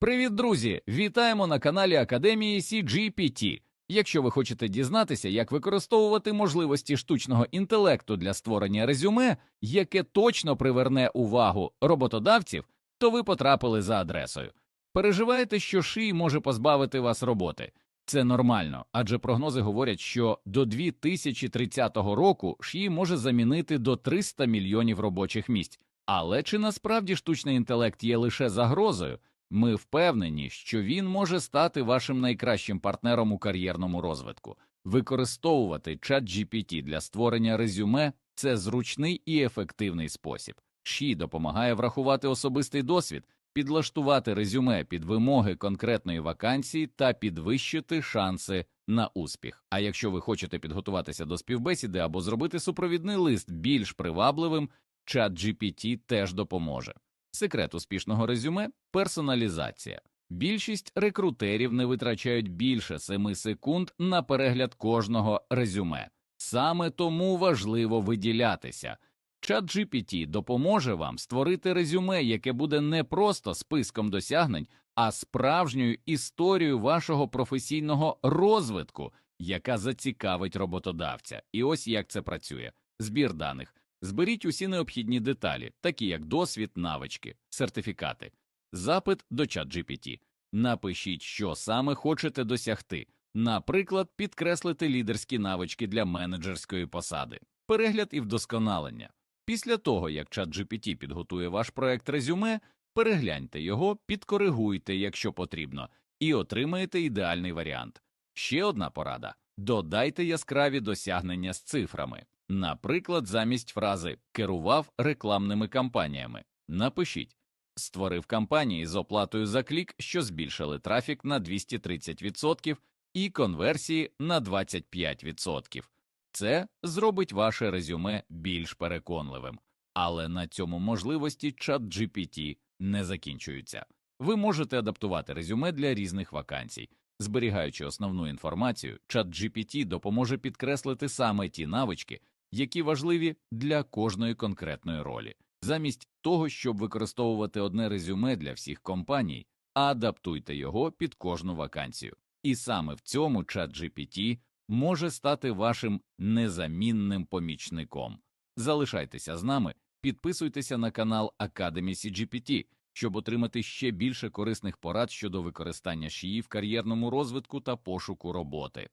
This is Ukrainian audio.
Привіт, друзі! Вітаємо на каналі Академії CGPT. Якщо ви хочете дізнатися, як використовувати можливості штучного інтелекту для створення резюме, яке точно приверне увагу роботодавців, то ви потрапили за адресою. Переживаєте, що ший може позбавити вас роботи. Це нормально, адже прогнози говорять, що до 2030 року ШІ може замінити до 300 мільйонів робочих місць. Але чи насправді штучний інтелект є лише загрозою? Ми впевнені, що він може стати вашим найкращим партнером у кар'єрному розвитку. Використовувати ChatGPT для створення резюме це зручний і ефективний спосіб. Ші допомагає врахувати особистий досвід, підлаштувати резюме під вимоги конкретної вакансії та підвищити шанси на успіх. А якщо ви хочете підготуватися до співбесіди або зробити супровідний лист більш привабливим, ChatGPT теж допоможе. Секрет успішного резюме персоналізація. Більшість рекрутерів не витрачають більше 7 секунд на перегляд кожного резюме. Саме тому важливо виділятися. ChatGPT допоможе вам створити резюме, яке буде не просто списком досягнень, а справжньою історією вашого професійного розвитку, яка зацікавить роботодавця. І ось як це працює: збір даних. Зберіть усі необхідні деталі, такі як досвід, навички, сертифікати, запит до ChatGPT. Напишіть, що саме хочете досягти, наприклад, підкреслити лідерські навички для менеджерської посади, перегляд і вдосконалення. Після того, як ChatGPT підготує ваш проект резюме, перегляньте його, підкоригуйте, якщо потрібно, і отримаєте ідеальний варіант. Ще одна порада додайте яскраві досягнення з цифрами. Наприклад, замість фрази керував рекламними кампаніями. Напишіть створив кампанії з оплатою за клік, що збільшили трафік на 230% і конверсії на 25%. Це зробить ваше резюме більш переконливим. Але на цьому можливості ChatGPT не закінчуються. Ви можете адаптувати резюме для різних вакансій. Зберігаючи основну інформацію, ChatGPT допоможе підкреслити саме ті навички, які важливі для кожної конкретної ролі. Замість того, щоб використовувати одне резюме для всіх компаній, адаптуйте його під кожну вакансію. І саме в цьому ChatGPT може стати вашим незамінним помічником. Залишайтеся з нами, підписуйтеся на канал Academy CGPT, щоб отримати ще більше корисних порад щодо використання шиї в кар'єрному розвитку та пошуку роботи.